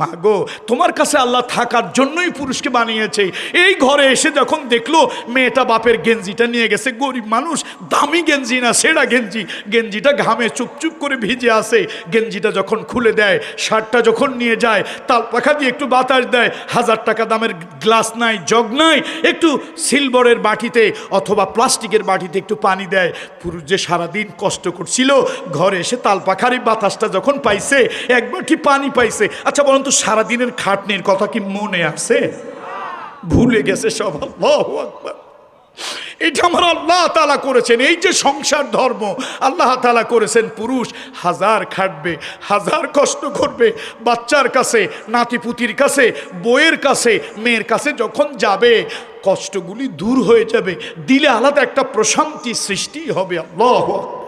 মা গো, তোমার কাছে আল্লাহ থাকার জন্যই পুরুষকে বানিয়েছে। এই ঘরে এসে যখন দেখল, মেয়েটা বাপের গেঞ্জিটা নিয়ে গেছে। গরিব মানুষ, দামি গেঞ্জি না, সেরা গেঞ্জি। গেঞ্জিটা ঘামে চুপচুপ করে ভিজে আসে গেঞ্জিটা যখন খুলে দেয়, শার্টটা যখন নিয়ে যায় তাল পাখা দিয়ে একটু বাতাস দেয়, হাজার টাকা দামের গ্লাস নাই, জগ নাই, একটু সিলভারের বাটিতে অথবা প্লাস্টিকের বাটিতে একটু পানি দেয়। পুরুষ যে সারাদিন কষ্ট করছিল, ঘরে এসে তাল পাখারি বাতাসটা যখন পাইছে একবার কি পানি পাইছে। আচ্ছা বলুন তো সারাদিনের খাটনির কথা কি মনে আছে? ভুলে গেছে সব। আল্লাহু আকবার। এটা আমার আল্লাহ তালা করেছেন। এই যে সংসার ধর্ম, আল্লাহ তালা করেছেন পুরুষ, হাজার খাটবে, হাজার কষ্ট করবে, বাচ্চার কাছে, নাতিপুতির কাছে বইয়ের কাছে, মেয়ের কাছে যখন যাবে, কষ্টগুলি দূর হয়ে যাবে। দিলে আলাদা একটা প্রশান্তি সৃষ্টি হবে। আল্লাহ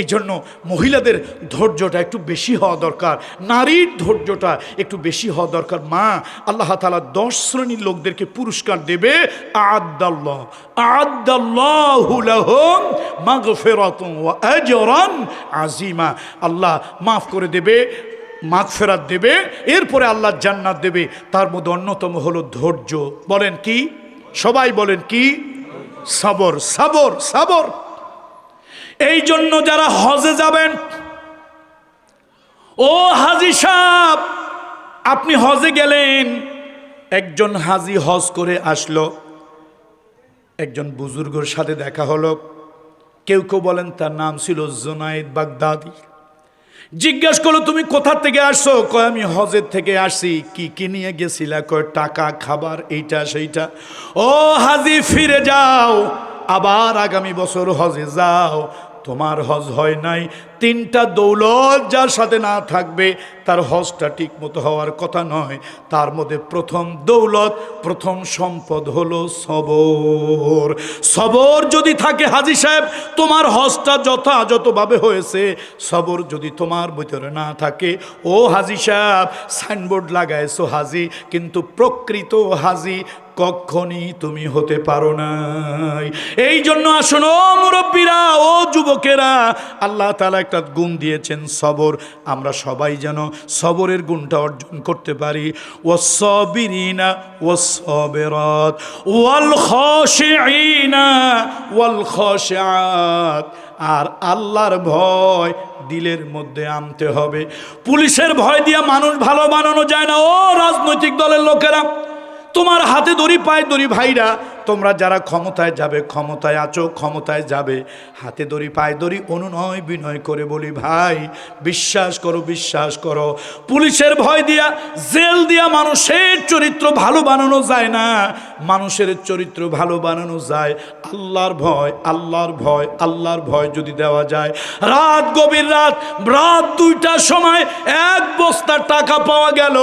এই জন্য মহিলাদের ধৈর্যটা একটু বেশি হওয়া দরকার, নারীর ধৈর্যটা একটু বেশি হওয়া দরকার। মা, আল্লাহ তালা দশ শ্রেণির লোকদেরকে পুরস্কার দেবে আদাল্লাহ আজিমা আল্লাহ মাফ করে দেবে মাঘ ফেরাত দেবে, এরপরে আল্লাহ জান্নাত দেবে। তার মধ্যে অন্যতম হলো ধৈর্য। বলেন কি? সবাই বলেন কি? সাবর সাবর সাবর। এই জন্য যারা হজে যাবেন, ও হাজি সাহ আপনি হজে গেলেন। একজন হাজি হজ করে আসলো। একজন বুজুর্গর সাথে দেখা হলো। কেউ কেউ বলেন, তার নাম ছিল জোনায়েদ বাগদাদি। জিজ্ঞাসা করল, তুমি কোথা থেকে আসছো? কয়, আমি হজের থেকে আসি কি কি নিয়ে গেছিলা? কয়, টাকা, খাবার, এইটা, সেইটা। ও হাজি, ফিরে যাও। আবার আগামী বছর হজে যাও। তোমার হজ হয় নাই। তিনটা দৌলত যার সাথে না থাকবে, তার হজটা ঠিক মতো হওয়ার কথা নয়। তার মধ্যে প্রথম দৌলত, প্রথম সম্পদ হলো সবর। সবর যদি থাকে হাজি সাহেব, তোমার হজটা যথাযথভাবে হয়েছে। সবর যদি তোমার ভিতরে না থাকে, ও হাজি সাহেব, সাইনবোর্ড লাগাইছো হাজি, কিন্তু প্রকৃত হাজি কখনই তুমি হতে পারো নাই। এই জন্য আসুন, ও মুরব্বীরা, ও যুবকেরা, আল্লাহ তালা একটা গুণ দিয়েছেন, সবর। আমরা সবাই যেন সবরের গুণটা অর্জন করতে পারি। ও সবিরিনা ও সবেরত ওয়াল খসিনা ওয়াল খসাত আর আল্লাহর ভয় দিলের মধ্যে আনতে হবে। পুলিশের ভয় দিয়ে মানুষ ভালো বানানো যায় না। ও রাজনৈতিক দলের লোকেরা তোমার হাতে দড়ি পায়ে দড়ি ভাইরা তোমরা যারা ক্ষমতায় যাবে, ক্ষমতায় আছো, ক্ষমতায় যাবে, হাতে দড়ি, পায়ে দড়ি, অনুনয় বিনয় করে বলি, ভাই, বিশ্বাস করো বিশ্বাস করো। পুলিশের ভয় দিয়া, জেল দিয়া মানুষের চরিত্র ভালো বানানো যায় না। মানুষের চরিত্র ভালো বানানো যায়। আল্লাহর ভয় আল্লাহর ভয় আল্লাহর ভয় যদি দেওয়া যায়। রাত গভীর রাত রাত দুইটার সময় এক বস্তা টাকা পাওয়া গেল।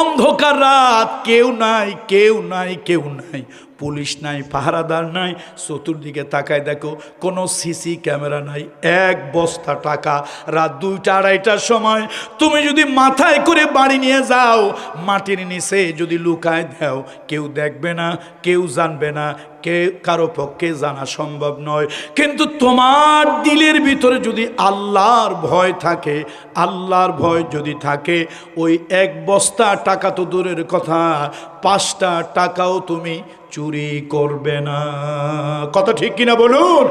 অন্ধকার রাত, কেউ নাই কেউ নাই কেউ নাই। পুলিশ নাই, পাহারাদার নাই, চতুর্দিকে তাকায় দেখো, কোনো সিসি ক্যামেরা নাই, এক বস্তা টাকা, রাত দুইটা, আড়াইটার সময় তুমি যদি মাথায় করে বাড়ি নিয়ে যাও, মাটির নিচে যদি লুকায় দাও, কেউ দেখবে না, কেউ জানবে না, কে কারও পক্ষে জানা সম্ভব নয়। কিন্তু তোমার দিলের ভিতরে যদি আল্লাহর ভয় থাকে, আল্লাহর ভয় যদি থাকে, ওই এক বস্তা টাকা তো দূরের কথা, পাঁচটা টাকাও তুমি চুরি করবে না। কথা ঠিক কিনা বলুন?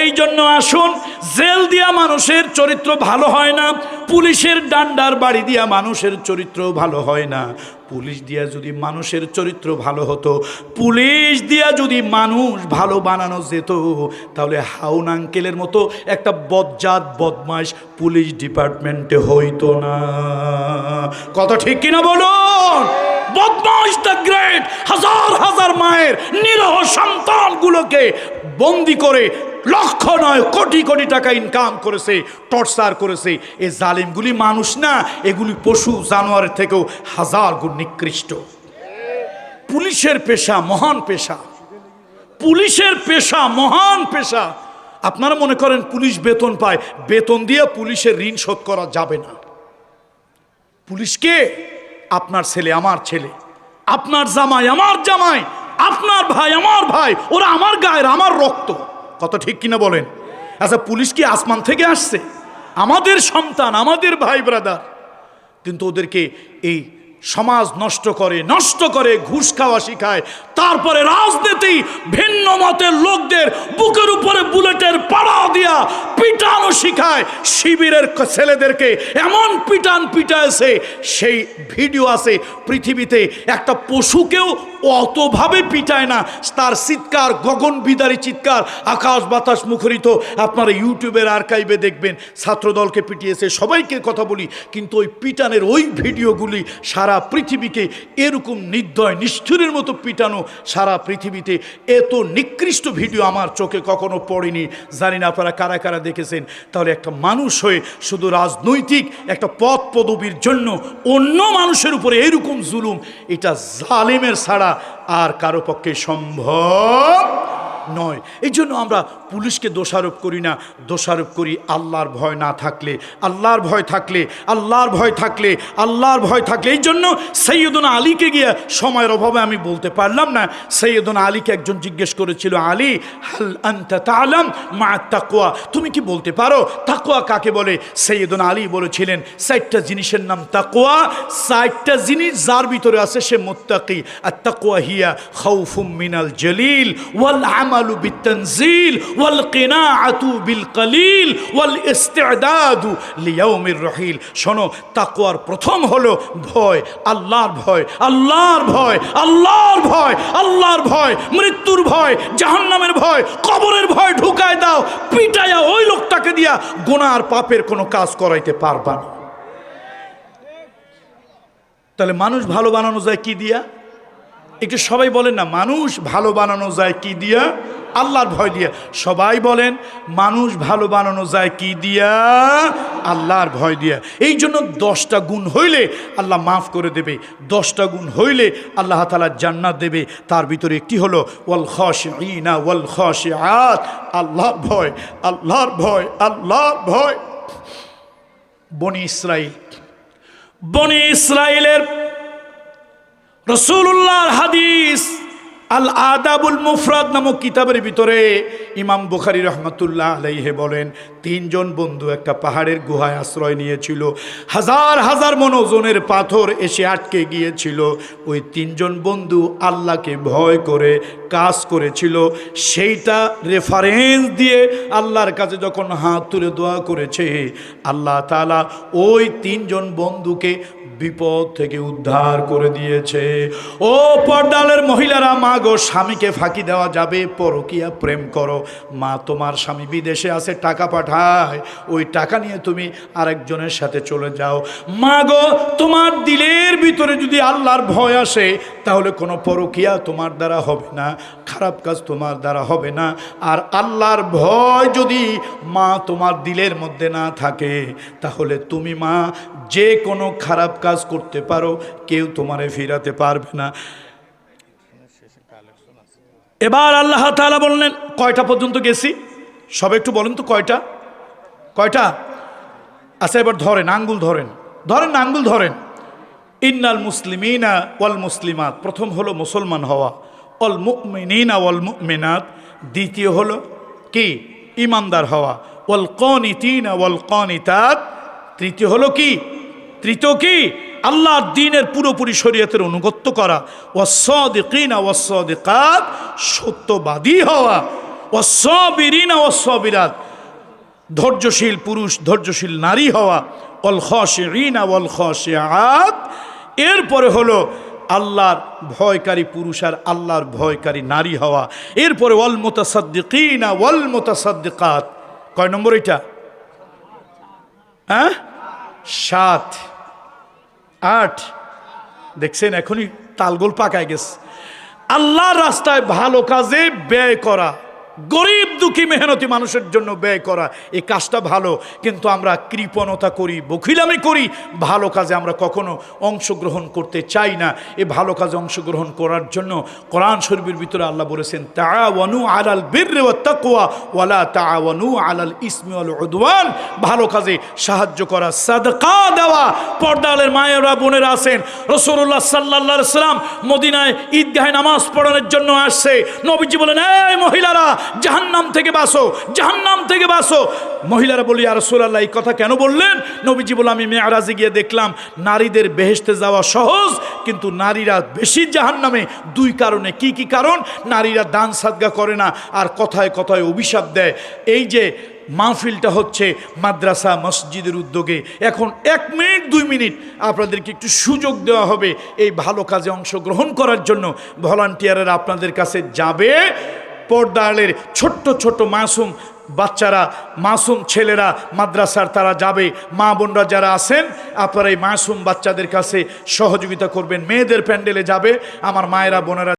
এই জন্য আসুন, জেল দিয়া মানুষের চরিত্র ভালো হয় না, পুলিশের ডান্ডার বাড়ি দিয়া মানুষের চরিত্র ভালো হয় না। পুলিশ দিয়া যদি মানুষের চরিত্র ভালো হতো, পুলিশ দিয়া যদি মানুষ ভালো বানানো যেত, তাহলে হাউন আঙ্কেলের মতো একটা বজ্জাত বদমাস পুলিশ ডিপার্টমেন্টে হইতো না। কথা ঠিক কিনা বলুন? বদমাস দ্য মায়ের নিরহ সন্তানগুলোকে বন্দি করে লক্ষ নয় কোটি কোটি টাকা ইনকাম করেছে টর্চার করেছে। এই জালিমগুলি মানুষ না, এগুলি পশু জানোয়ারের থেকেও হাজার গুণ নিকৃষ্ট। পুলিশের পেশা মহান পেশা। পুলিশের পেশা মহান পেশা। আপনারা মনে করেন পুলিশ বেতন পায়, বেতন দিয়ে পুলিশের ঋণ শোধ করা যাবে না। পুলিশকে আপনার ছেলে, আমার ছেলে। আপনার জামাই, আমার জামাই। আপনার ভাই, আমার ভাই, ওরা আমার গায়ের, আমার রক্ত। কত ঠিক কিনা বলেন? আচ্ছা পুলিশ কি আসমান থেকে আসছে? আমাদের সন্তান, আমাদের ভাই ব্রাদার কিন্তু ওদেরকে এই সমাজ নষ্ট করে নষ্ট করে, ঘুষ খাওয়া শিখায়। তারপরে রাজনীতি, ভিন্ন মতের লোকদের বুকের উপরে বুলেটের পাড়া দিয়া পিটানো শিখায়। শিবিরের ছেলেদেরকে এমন পিটান পিটাইছে, সেই ভিডিও আছে পৃথিবীতে একটা পশুকেও অতভাবে পিটায় না। তার চিৎকার, গগন চিৎকার, আকাশ বাতাস মুখরিত। আপনারা ইউটিউবের আর্কাইভে দেখবেন, ছাত্রদলকে পিটিয়েছে, সবাইকে কথা বলি, কিন্তু ওই পিটানের ওই ভিডিওগুলি সারা পৃথিবীকে এরকম নির্দয়, নিষ্ঠুরের মতো পিটানো সারা পৃথিবীতে এত নিকৃষ্ট ভিডিও আমার চোখে কখনো পড়েনি। জানি না আপনারা কারা কারা দেখেছেন। তাহলে একটা মানুষ হয়ে শুধু রাজনৈতিক একটা পদ পদবীর জন্য অন্য মানুষের উপরে এরকম জুলুম, এটা জালেমের ছাড়া আর কারও পক্ষে সম্ভব নয়। এই জন্য আমরা পুলিশকে দোষারোপ করি না। দোষারোপ করি আল্লাহর ভয় না থাকলে। আল্লাহর ভয় থাকলে, আল্লাহর ভয় থাকলে, আল্লাহর ভয় থাকলে। এই জন্য সৈয়দনা আলীকে গিয়ে সময়ের অভাবে আমি বলতে পারলাম না। সৈয়দনা আলীকে একজন জিজ্ঞেস করেছিল, আলী, হাল আন্তা তালাম মা তাকুয়া তুমি কি বলতে পারো? তাকুয়া কাকে বলে? সৈয়দনা আলী বলেছিলেন চারটা জিনিসের নাম তাকুয়া চারটা জিনিস যার ভিতরে আছে সে মোত্তাকি। আর তাকুয়া হিয়া খাউফুম মিনাল জলিল ওয়াল আমালু বিতানজিল ওয়াল কিনাআতু বিল কলিল ওয়াল ইস্তিদাদু লিয়াউমির রহিল শোনো তাকুয়ার প্রথম হলো ভয়, আল্লাহর ভয় আল্লাহর ভয় আল্লাহর ভয় আল্লাহর ভয়, মৃত্যুর ভয়, জাহান্নামের ভয়, কবরের ভয় ঢুকায় দাও, পিটাইয়া ওই লোকটাকে দিয়া গোনার পাপের কোনো কাজ করাইতে পারবা না। তাহলে মানুষ ভালো বানানো যায় কি দিয়া? একটু সবাই বলেন না, মানুষ ভালো বানানো যায় কি দিয়া? আল্লাহর ভয় দিয়া। সবাই বলেন, মানুষ ভালো বানানো যায় কি দিয়া? আল্লাহর ভয় দিয়া। এই জন্য দশটা গুণ হইলে আল্লাহ মাফ করে দেবে। দশটা গুণ হইলে আল্লাহ তালা জান্নাত দেবে। তার ভিতরে একটি হলো, ওয়াল খস ইনা ওয়াল খস আত আল্লাহর ভয় আল্লাহর ভয় আল্লাহর ভয়। বনি ইসরাইল। বনি ইসরায়েলের রসুল্লাহর হাদিস আল আদাবুল মুফরাদ নামক কিতাবের ভিতরে ইমাম বুখারি রহমতুল্লাহ আলাইহে বলেন, তিনজন বন্ধু একটা পাহাড়ের গুহায় আশ্রয় নিয়েছিল। হাজার হাজার মনোজনের পাথর এসে আটকে গিয়েছিল। ওই তিনজন বন্ধু আল্লাহকে ভয় করে কাজ করেছিল। সেইটা রেফারেন্স দিয়ে আল্লাহর কাছে যখন হাত তুলে দোয়া করেছে, আল্লাহ তালা ওই তিনজন বন্ধুকে বিপদ থেকে উদ্ধার করে দিয়েছে। ও পর্দালের মহিলারা, মা গো, স্বামীকে ফাঁকি দেওয়া যাবে। পরকিয়া প্রেম করো। মা তোমার স্বামী বিদেশে আছে, টাকা পাঠায়। ওই টাকা নিয়ে তুমি আরেকজনের সাথে চলে যাও। মা গো, তোমার দিলের ভিতরে যদি আল্লাহর ভয় আসে, তাহলে কোনো পরকিয়া তোমার দ্বারা হবে না। খারাপ কাজ তোমার দ্বারা হবে না। আর আল্লাহর ভয় যদি মা তোমার দিলের মধ্যে না থাকে, তাহলে তুমি মা, যে কোনো খারাপ কাজ করতে পারো। কেউ তোমারে ফিরাতে পারবে না। এবার আল্লাহ তাআলা বললেন, কয়টা পর্যন্ত গেছি? সব একটু বলেন তো কয়টা? কয়টা? আচ্ছা এবার ধরেন, আঙ্গুল ধরেন। ধরেন, আঙ্গুল ধরেন। ইন্নাল মুসলিমিনা ওয়াল মুসলিমাত। প্রথম হলো মুসলমান হওয়া। অল মুমিনিনা ওয়াল মুমিনাত। দ্বিতীয় হলো কি? ইমানদার হওয়া। ওয়াল কনিতিনা ওয়াল কনিতাত। তৃতীয় হলো কি? তৃতীয় কি? আল্লাহর দিনের পুরোপুরি শরীয়তের অনুগত্য করা। ওয়াসদিকিনা ওয়াসদিকাত সত্যবাদী হওয়া। ওয়াসবিরিনা ওয়াসবিরাত ধৈর্যশীল পুরুষ, ধৈর্যশীল নারী হওয়া। অল খসিনা ওয়াল খসিয়াত এরপরে হলো আল্লাহর ভয়কারী পুরুষ আর আল্লাহর ভয়কারী নারী হওয়া। এরপরে ওয়াল মোতাসাদ্দিকিনা ওয়াল মোতাসাদ্দিকাত কয় নম্বর এটা? হ্যাঁ? সাত। আট। দেখছেন এখনই তালগোল পাকায় গেছে। আল্লাহর রাস্তায় ভালো কাজে ব্যয় করা। গরিব দুঃখী মেহনতি মানুষের জন্য ব্যয় করা, এই কাজটা ভালো, কিন্তু আমরা কৃপণতা করি, বখিলামি করি, ভালো কাজে আমরা কখনো অংশগ্রহণ করতে চাই না। এই ভালো কাজে অংশগ্রহণ করার জন্য কোরআন শরীফের ভিতরে আল্লাহ বলেছেন তাওয়ানু আলাল বীর তাকুয়া ওয়ালা তাওয়ানু আলাল ইসমি ওয়াল উদওয়ান। ভালো কাজে সাহায্য করা, সাদকা দেওয়া। পর্দালের মায়েরা, বোনেরা আছেন রসুল্লাহ সাল্লাহ সাল্লাম মদিনায় ঈদগাহে নামাজ পড়ানোর জন্য আসছে। নবীজি বলেন, এই মহিলারা জাহান্নাম থেকে বাসো জাহান্নাম থেকে বাসো মহিলারা বলি আর সোলাল্লাহ এই কথা কেন বললেন? নবীজি বলে আমি মেয়ারাজে গিয়ে দেখলাম, নারীদের বেহেশতে যাওয়া সহজ, কিন্তু নারীরা বেশি জাহান্নামে। দুই কারণে, কি কি কারণ? নারীরা দান সাদগা করে না, আর কথায় কথায় অভিশাপ দেয়। এই যে মাহফিলটা হচ্ছে মাদ্রাসা, মসজিদের উদ্যোগে, এখন এক মিনিট, দুই মিনিট আপনাদেরকে একটু সুযোগ দেওয়া হবে এই ভালো কাজে অংশগ্রহণ করার জন্য। ভলান্টিয়ারেরা আপনাদের কাছে যাবে। পর্দালের ছোট্ট ছোট্ট মাসুম বাচ্চারা, মাসুম ছেলেরা মাদ্রাসার তারা যাবে। মা বোনরা যারা আছেন, আপনারা এই মাসুম বাচ্চাদের কাছে সহযোগিতা করবেন। মেয়েদের প্যান্ডেলে যাবে। আমার মায়েরা, বোনেরা